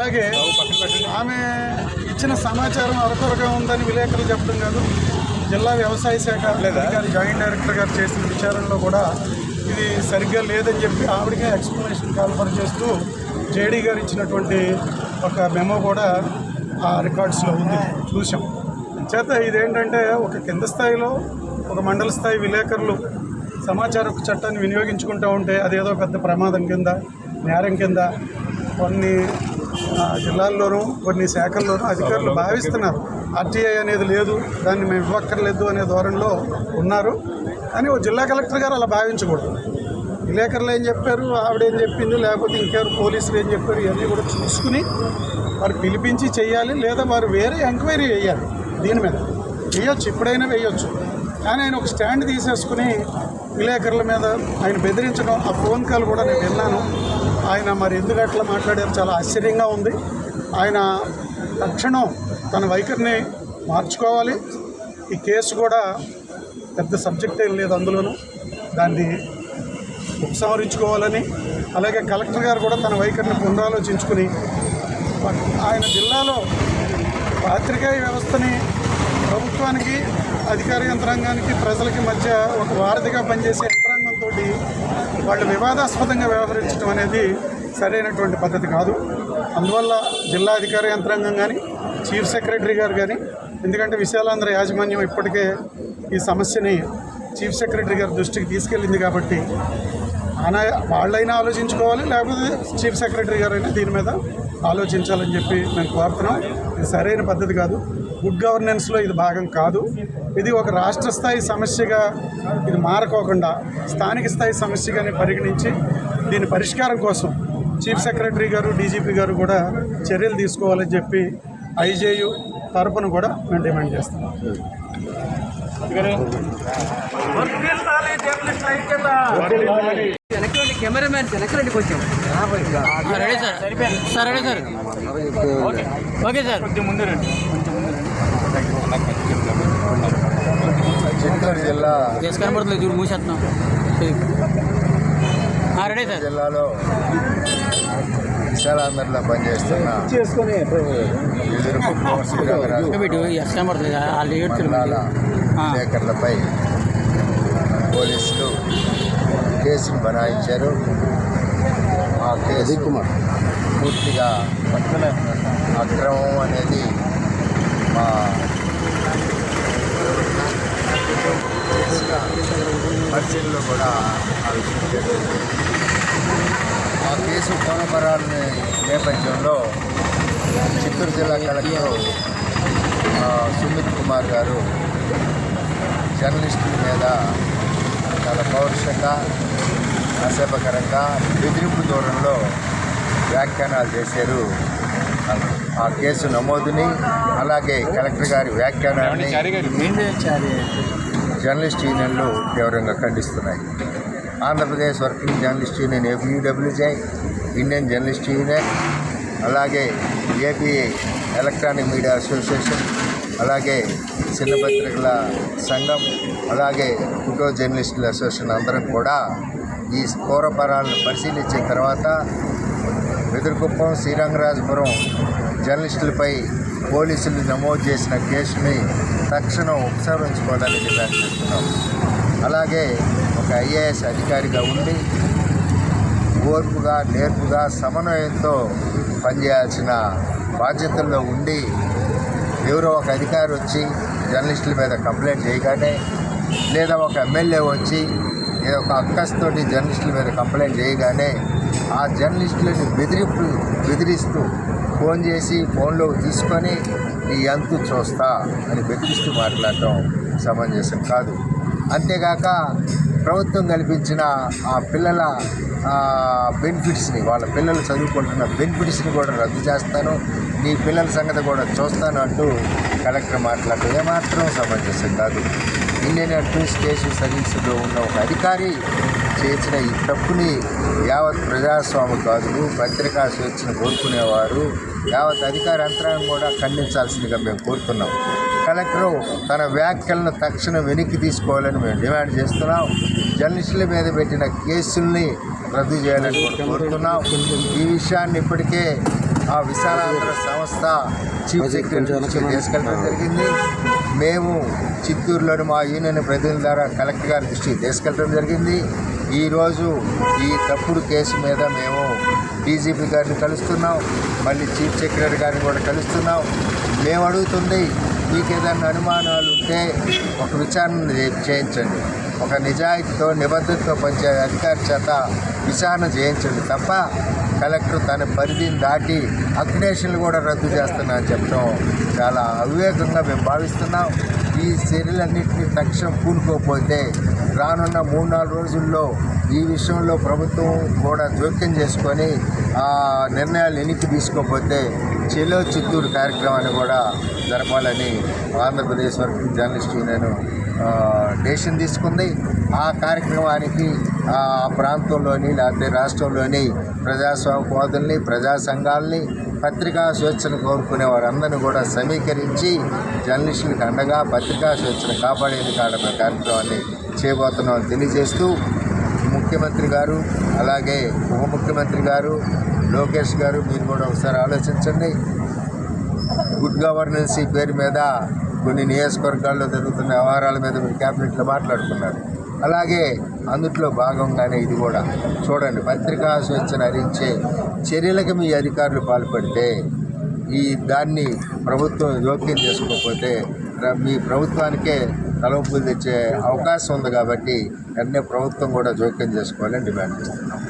అలాగే ఆమె ఇచ్చిన సమాచారం అరకొరగా ఉందని విలేకరులు చెప్పడం కాదు జిల్లా వ్యవసాయ శాఖ అధికారి జాయింట్ డైరెక్టర్ గారు చేసిన విచారణలో కూడా ఇది సరిగ్గా లేదని చెప్పి ఆవిడకే ఎక్స్ప్లెనేషన్ కాల్ఫర్ చేస్తూ జేడీ గారు ఇచ్చినటువంటి ఒక మెమో కూడా ఆ రికార్డ్స్లో ఉంది. చూసాం చేత ఇదేంటంటే ఒక కింద స్థాయిలో ఒక మండల స్థాయి విలేకరులు సమాచార చట్టాన్ని వినియోగించుకుంటూ ఉంటే అదేదో పెద్ద ప్రమాదం కింద నేరం కింద కొన్ని జిల్లాల్లోనూ కొన్ని శాఖల్లోనూ అధికారులు భావిస్తున్నారు. ఆర్టీఐ అనేది లేదు దాన్ని మేము ఇవ్వక్కర్లేదు అనే ధోరణిలో ఉన్నారు. కానీ ఓ జిల్లా కలెక్టర్ గారు అలా భావించకూడదు. విలేకరులు ఏం చెప్పారు? ఆవిడ ఏం చెప్పింది? లేకపోతే ఇంకెవరు పోలీసులు ఏం చెప్పారు? ఇవన్నీ కూడా చూసుకుని వారు పిలిపించి చేయాలి లేదా వారు వేరే ఎంక్వైరీ వేయాలి దీని మీద. వేయొచ్చు ఎప్పుడైనా వేయొచ్చు. కానీ ఆయన ఒక స్టాండ్ తీసేసుకుని విలేకరుల మీద ఆయన బెదిరించడం ఆ ఫోన్ కాల్ కూడా నేను విన్నాను. ఆయన మరి ఎందుకు అట్లా మాట్లాడారు చాలా ఆశ్చర్యంగా ఉంది. ఆయన తక్షణం తన వైఖరిని మార్చుకోవాలి. ఈ కేసు కూడా పెద్ద సబ్జెక్ట్ ఏం లేదు అందులోనూ. దాన్ని ఉపసంహరించుకోవాలని అలాగే కలెక్టర్ గారు కూడా తన వైఖరిని పునరాలోచించుకుని ఆయన జిల్లాలో పాత్రికేయ వ్యవస్థని ప్రభుత్వానికి అధికార యంత్రాంగానికి ప్రజలకి మధ్య ఒక వారధిగా పనిచేసే యంత్రాంగంతో వాళ్ళు వివాదాస్పదంగా వ్యవహరించడం అనేది సరైనటువంటి పద్ధతి కాదు. అందువల్ల జిల్లా అధికార యంత్రాంగం కానీ చీఫ్ సెక్రటరీ గారు కానీ ఎందుకంటే విశాలాంధ్ర యాజమాన్యం ఇప్పటికే ఈ సమస్యని చీఫ్ సెక్రటరీ గారి దృష్టికి తీసుకెళ్ళింది కాబట్టి ఆయన వాళ్ళైనా ఆలోచించుకోవాలి లేకపోతే చీఫ్ సెక్రటరీ గారైనా దీని మీద ఆలోచించాలని చెప్పి మేము కోరుతున్నాం. ఇది సరైన పద్ధతి కాదు. గుడ్ గవర్నెన్స్లో ఇది భాగం కాదు. ఇది ఒక రాష్ట్ర స్థాయి సమస్యగా ఇది మారకోకుండా స్థానిక స్థాయి సమస్యగానే పరిగణించి దీని పరిష్కారం కోసం చీఫ్ సెక్రటరీ గారు డీజీపీ గారు కూడా చర్యలు తీసుకోవాలని చెప్పి ఐజేయు తరపున కూడా మేము డిమాండ్ చేస్తున్నాం. Cameraman sir. Sir ready sir. Okay sir. Chittoor జిల్లా కనబడుతుంది చూడు మూసేస్తున్నాం ఆ, రెడీ సార్. జిల్లాలో విశాలాంధ్రలో పనిచేస్తున్న విలేకరులపై పోలీసులు కేసును బనాయించారు. ఆ కేసు పూర్తిగా అక్రమం అనేది మా పరిశీలనలో కూడా ఆ విషయం జరిగింది ఆ కేసు కోనపరాల నేపథ్యంలో చిత్తూరు జిల్లా కలెక్టర్ సుమిత్ కుమార్ గారు జర్నలిస్టుల మీద చాలా పౌరుషంగా అసేపకరంగా బెదిరింపు దూరంలో వ్యాఖ్యానాలు చేశారు. ఆ కేసు నమోదుని అలాగే కలెక్టర్ గారి వ్యాఖ్యానాన్ని జర్నలిస్ట్ యూనియన్లు తీవ్రంగా ఖండిస్తున్నాయి. Andhra Pradesh working journalist union APUWJ Indian journalist union అలాగే ఏపీ ఎలక్ట్రానిక్ మీడియా అసోసియేషన్ అలాగే చిన్న పత్రికల సంఘం అలాగే ఫోటో జర్నలిస్టుల అసోసియేషన్ అందరం కూడా ఈ పూర్వపరాలను పరిశీలించిన తర్వాత వెదురుకుప్పం శ్రీరంగరాజపురం జర్నలిస్టులపై పోలీసులు నమోదు చేసిన కేసుని తక్షణం ఉపసంహరించుకోవడానికి డిమాండ్ చేస్తున్నాం. అలాగే ఒక ఐఏఎస్ అధికారిగా ఉండి ఓర్పుగా నేర్పుగా సమన్వయంతో పనిచేయాల్సిన బాధ్యతల్లో ఉండి ఎవరో ఒక అధికారి వచ్చి జర్నలిస్టుల మీద కంప్లైంట్ చేయగానే లేదా ఒక ఎమ్మెల్యే వచ్చి ఏదో ఒక అక్కస్తోటి జర్నలిస్టుల మీద కంప్లైంట్ చేయగానే ఆ జర్నలిస్టులని బెదిరింపు బెదిరిస్తూ ఫోన్ చేసి ఫోన్లో తీసుకొని నీ అంతు చూస్తా అని బెదిరిస్తూ మాట్లాడటం సమంజసం కాదు. అంతేగాక ప్రభుత్వం కల్పించిన ఆ పిల్లల బెనిఫిట్స్ని వాళ్ళ పిల్లలు చదువుకుంటున్న బెనిఫిట్స్ని కూడా రద్దు చేస్తాను. నీ పిల్లల సంగతి కూడా చూస్తాను అంటూ కలెక్టర్ మాట్లాడటం ఏమాత్రం సమంజసం కాదు. ఇండియన్ అడ్మినిస్ట్రేషన్ సర్వీసులో ఉన్న ఒక అధికారి చేసిన ఈ తప్పుని యావత్ ప్రజాస్వామికాదులు పత్రికా స్వేచ్ఛను కోరుకునేవారు. యావత్ అధికార యంత్రాంగం కూడా ఖండించాల్సిందిగా మేము కోరుతున్నాం. కలెక్టర్ తన వ్యాఖ్యలను తక్షణం వెనక్కి తీసుకోవాలని మేము డిమాండ్ చేస్తున్నాం. జర్నలిస్టుల మీద పెట్టిన కేసుల్ని రద్దు చేయాలని కోరుతున్నాం. ఈ విషయాన్ని ఇప్పటికే ఆ విశాలాంధ్ర సంస్థ చీఫ్ సెక్రటరీ తీసుకెళ్ళడం జరిగింది. మేము చిత్తూరులోని మా యూనియన్ ప్రతినిధుల ద్వారా కలెక్టర్ గారి దృష్టికి తీసుకెళ్ళడం జరిగింది. ఈరోజు ఈ తప్పుడు కేసు మీద మేము డీజీపీ గారిని కలుస్తున్నాం. మళ్ళీ చీఫ్ సెక్రటరీ గారిని కూడా కలుస్తున్నాం. మేము అడుగుతుంది మీకు ఏదైనా అనుమానాలు ఉంటే ఒక విచారణ చేయించండి. ఒక నిజాయితీతో నిబద్ధతతో పనిచే అధికారి చేత విచారణ చేయించండి తప్ప కలెక్టర్ తన పరిధిని దాటి అక్రిడేషన్లు కూడా రద్దు చేస్తున్నా చెప్పడం చాలా అవివేకంగా మేము భావిస్తున్నాం. ఈ చర్యలన్నింటినీ తక్షణం పూనుకోకపోతే రానున్న మూడు నాలుగు రోజుల్లో ఈ విషయంలో ప్రభుత్వం కూడా జోక్యం చేసుకొని ఆ నిర్ణయాలు వెనక్కి తీసుకోకపోతే చెలో చిత్తూరు కార్యక్రమాన్ని కూడా జరపాలని Andhra Pradesh working journalist union decision తీసుకుంది. ఆ కార్యక్రమానికి ఆ ప్రాంతంలోని లేకపోతే రాష్ట్రంలోని ప్రజాస్వామ్యవాదుల్ని ప్రజా సంఘాలని పత్రికా స్వేచ్ఛను కోరుకునే వారందరినీ కూడా సమీకరించి జర్నలిస్టులకు అండగా పత్రికా స్వేచ్ఛను కాపాడేది కాడమే కార్యక్రమాన్ని చేయబోతున్నామని తెలియజేస్తూ ముఖ్యమంత్రి గారు అలాగే ఉప ముఖ్యమంత్రి గారు లోకేష్ గారు మీరు కూడా ఒకసారి ఆలోచించండి. గుడ్ గవర్నెన్స్ పేరు మీద కొన్ని నియోజకవర్గాల్లో జరుగుతున్న వ్యవహారాల మీద మీరు క్యాబినెట్లో మాట్లాడుకున్నారు. అలాగే అందుట్లో భాగంగానే ఇది కూడా. చూడండి పత్రికా స్వేచ్ఛను హరించే చర్యలకు మీ అధికారులు పాల్పడితే ఈ దాన్ని ప్రభుత్వం జోక్యం చేసుకోకపోతే మీ ప్రభుత్వానికే తలవప్పులు తెచ్చే అవకాశం ఉంది కాబట్టి వెంటనే ప్రభుత్వం కూడా జోక్యం చేసుకోవాలని డిమాండ్ చేస్తున్నాం.